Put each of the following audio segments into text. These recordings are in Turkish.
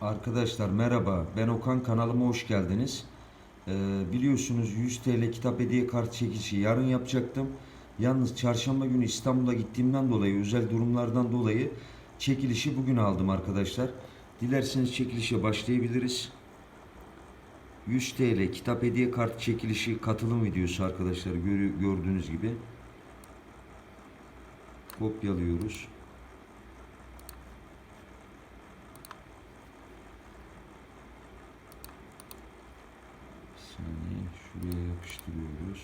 Arkadaşlar merhaba ben Okan kanalıma hoş geldiniz. Ee, biliyorsunuz 100 TL kitap hediye kart çekişi yarın yapacaktım. Yalnız çarşamba günü İstanbul'a gittiğimden dolayı özel durumlardan dolayı çekilişi bugün aldım arkadaşlar. Dilerseniz çekilişe başlayabiliriz. 100 TL kitap hediye kart çekilişi katılım videosu arkadaşlar gördüğünüz gibi. Kopyalıyoruz. Saniye şuraya yapıştırıyoruz.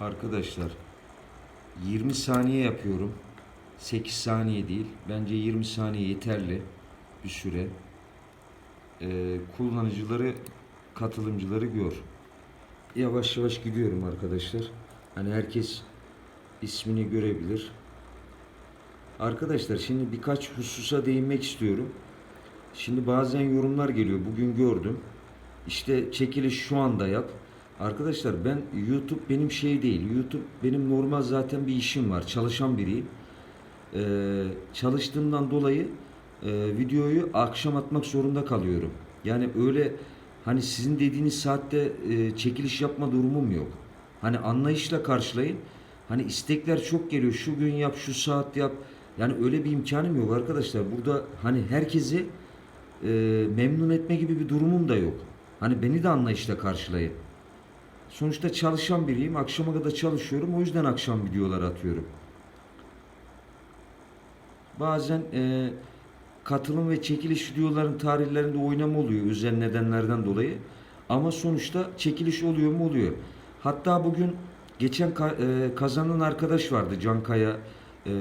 Arkadaşlar 20 saniye yapıyorum. 8 saniye değil. Bence 20 saniye yeterli bir süre. Ee, kullanıcıları, katılımcıları gör. Yavaş yavaş gidiyorum arkadaşlar. Hani herkes ismini görebilir. Arkadaşlar şimdi birkaç hususa değinmek istiyorum. Şimdi bazen yorumlar geliyor. Bugün gördüm. İşte çekiliş şu anda yap. Arkadaşlar ben YouTube benim şey değil. YouTube benim normal zaten bir işim var. Çalışan biriyim. Ee, çalıştığımdan dolayı e, videoyu akşam atmak zorunda kalıyorum. Yani öyle hani sizin dediğiniz saatte e, çekiliş yapma durumum yok. Hani anlayışla karşılayın. Hani istekler çok geliyor. Şu gün yap, şu saat yap. Yani öyle bir imkanım yok arkadaşlar. Burada hani herkesi e, memnun etme gibi bir durumum da yok. Hani beni de anlayışla karşılayın. Sonuçta çalışan biriyim. Akşama kadar çalışıyorum. O yüzden akşam videolar atıyorum. Bazen e, katılım ve çekiliş videoların tarihlerinde oynama oluyor özel nedenlerden dolayı. Ama sonuçta çekiliş oluyor mu oluyor. Hatta bugün geçen ka- e, kazanan arkadaş vardı Cankaya. E,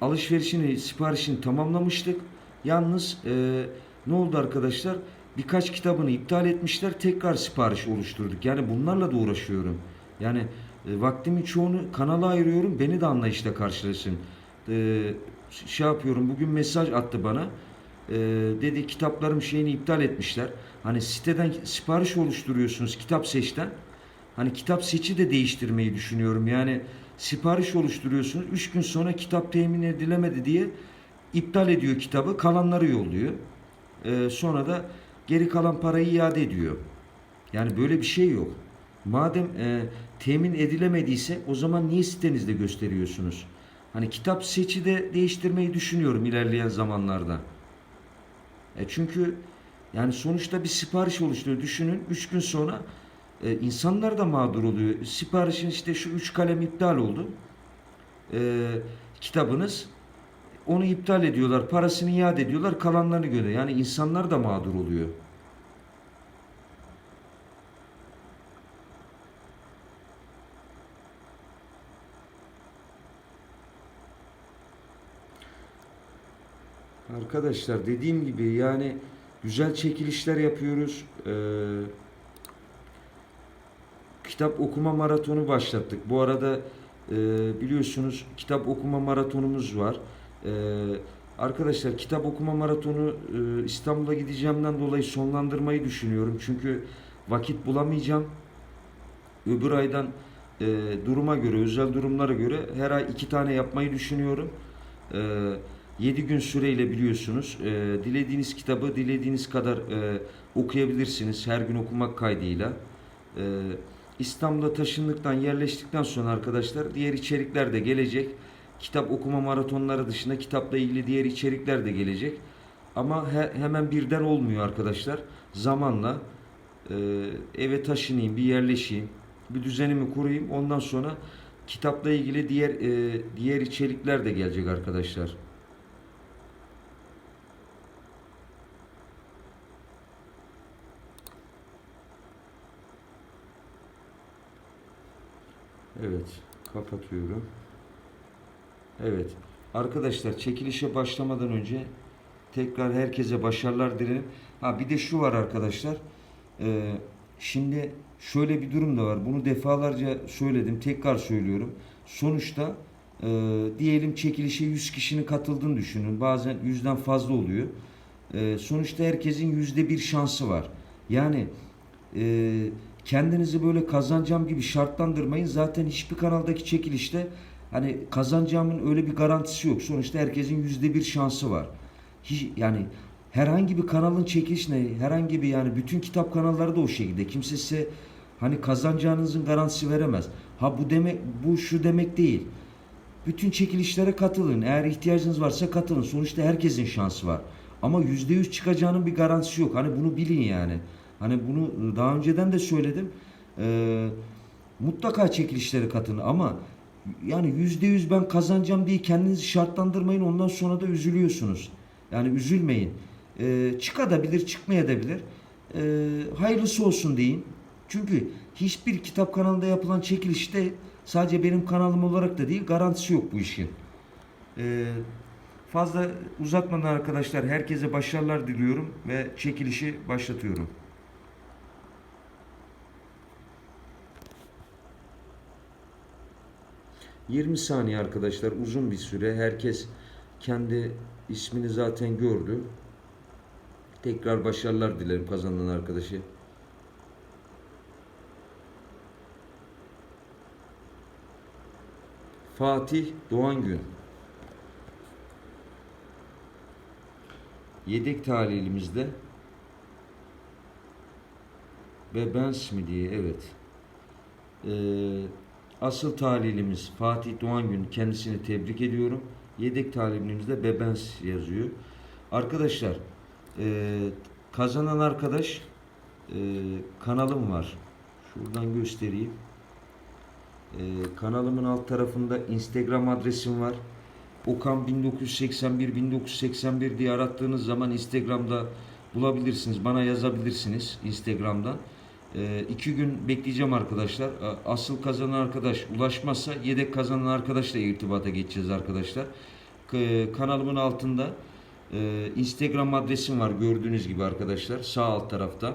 alışverişini, siparişini tamamlamıştık. Yalnız e, ne oldu arkadaşlar? Birkaç kitabını iptal etmişler. Tekrar sipariş oluşturduk. Yani bunlarla da uğraşıyorum. Yani e, vaktimin çoğunu kanala ayırıyorum. Beni de anlayışla karşılasın. E, şey yapıyorum. Bugün mesaj attı bana. E, dedi kitaplarım şeyini iptal etmişler. Hani siteden sipariş oluşturuyorsunuz kitap seçten. Hani kitap seçi de değiştirmeyi düşünüyorum. Yani sipariş oluşturuyorsunuz. Üç gün sonra kitap temin edilemedi diye iptal ediyor kitabı. Kalanları yolluyor. Ee, sonra da geri kalan parayı iade ediyor. Yani böyle bir şey yok. Madem e, temin edilemediyse o zaman niye sitenizde gösteriyorsunuz? Hani kitap seçi de değiştirmeyi düşünüyorum ilerleyen zamanlarda. E çünkü yani sonuçta bir sipariş oluşturuyor. Düşünün 3 gün sonra e, insanlar da mağdur oluyor. Siparişin işte şu 3 kalem iptal oldu. E, kitabınız onu iptal ediyorlar. Parasını iade ediyorlar. Kalanlarını göre. Yani insanlar da mağdur oluyor. Arkadaşlar dediğim gibi yani güzel çekilişler yapıyoruz. Ee, kitap okuma maratonu başlattık. Bu arada e, biliyorsunuz kitap okuma maratonumuz var. Ee, arkadaşlar kitap okuma maratonu e, İstanbul'a gideceğimden dolayı sonlandırmayı düşünüyorum. Çünkü vakit bulamayacağım. Öbür aydan e, duruma göre, özel durumlara göre her ay iki tane yapmayı düşünüyorum. Ee, 7 gün süreyle biliyorsunuz. E, dilediğiniz kitabı dilediğiniz kadar e, okuyabilirsiniz her gün okumak kaydıyla. E, İstanbul'a taşındıktan, yerleştikten sonra arkadaşlar diğer içerikler de gelecek kitap okuma maratonları dışında kitapla ilgili diğer içerikler de gelecek. Ama he, hemen birden olmuyor arkadaşlar. Zamanla e, eve taşınayım, bir yerleşeyim, bir düzenimi kurayım. Ondan sonra kitapla ilgili diğer e, diğer içerikler de gelecek arkadaşlar. Evet, kapatıyorum. Evet. Arkadaşlar çekilişe başlamadan önce tekrar herkese başarılar dilerim. Ha bir de şu var arkadaşlar. Ee, şimdi şöyle bir durum da var. Bunu defalarca söyledim. Tekrar söylüyorum. Sonuçta e, diyelim çekilişe 100 kişinin katıldığını düşünün. Bazen 100'den fazla oluyor. E, sonuçta herkesin yüzde bir şansı var. Yani e, kendinizi böyle kazanacağım gibi şartlandırmayın. Zaten hiçbir kanaldaki çekilişte hani kazanacağımın öyle bir garantisi yok. Sonuçta herkesin yüzde bir şansı var. Hiç, yani herhangi bir kanalın çekilişine herhangi bir yani bütün kitap kanalları da o şekilde. Kimse size hani kazanacağınızın garantisi veremez. Ha bu demek bu şu demek değil. Bütün çekilişlere katılın. Eğer ihtiyacınız varsa katılın. Sonuçta herkesin şansı var. Ama yüzde yüz çıkacağının bir garantisi yok. Hani bunu bilin yani. Hani bunu daha önceden de söyledim. Ee, mutlaka çekilişlere katılın ama yani yüzde yüz ben kazanacağım diye kendinizi şartlandırmayın. Ondan sonra da üzülüyorsunuz. Yani üzülmeyin. Ee, çıkabilir, çıkmayabilir. Ee, hayırlısı olsun deyin. Çünkü hiçbir kitap kanalında yapılan çekilişte sadece benim kanalım olarak da değil garantisi yok bu işin. Ee, fazla uzatmadan arkadaşlar herkese başarılar diliyorum ve çekilişi başlatıyorum. ...20 saniye arkadaşlar uzun bir süre herkes kendi ismini zaten gördü. Tekrar başarılar dilerim kazanan arkadaşı. Fatih Doğan Gün. Yedek talilimizde Bebens mi diye evet. Ee, asıl talilimiz Fatih Doğan Gün kendisini tebrik ediyorum. Yedek talilimizde Bebens yazıyor. Arkadaşlar e, kazanan arkadaş e, kanalım var. Şuradan göstereyim. Ee, kanalımın alt tarafında Instagram adresim var. Okan 1981 1981 diye arattığınız zaman Instagram'da bulabilirsiniz. Bana yazabilirsiniz Instagram'dan. Ee, iki gün bekleyeceğim arkadaşlar. A- Asıl kazanan arkadaş ulaşmazsa yedek kazanan arkadaşla irtibata geçeceğiz arkadaşlar. Kanalımın altında e, Instagram adresim var gördüğünüz gibi arkadaşlar. Sağ alt tarafta.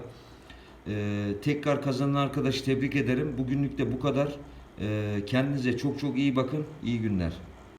Ee, tekrar kazanan arkadaşı tebrik ederim. Bugünlük de bu kadar. Ee, kendinize çok çok iyi bakın. İyi günler.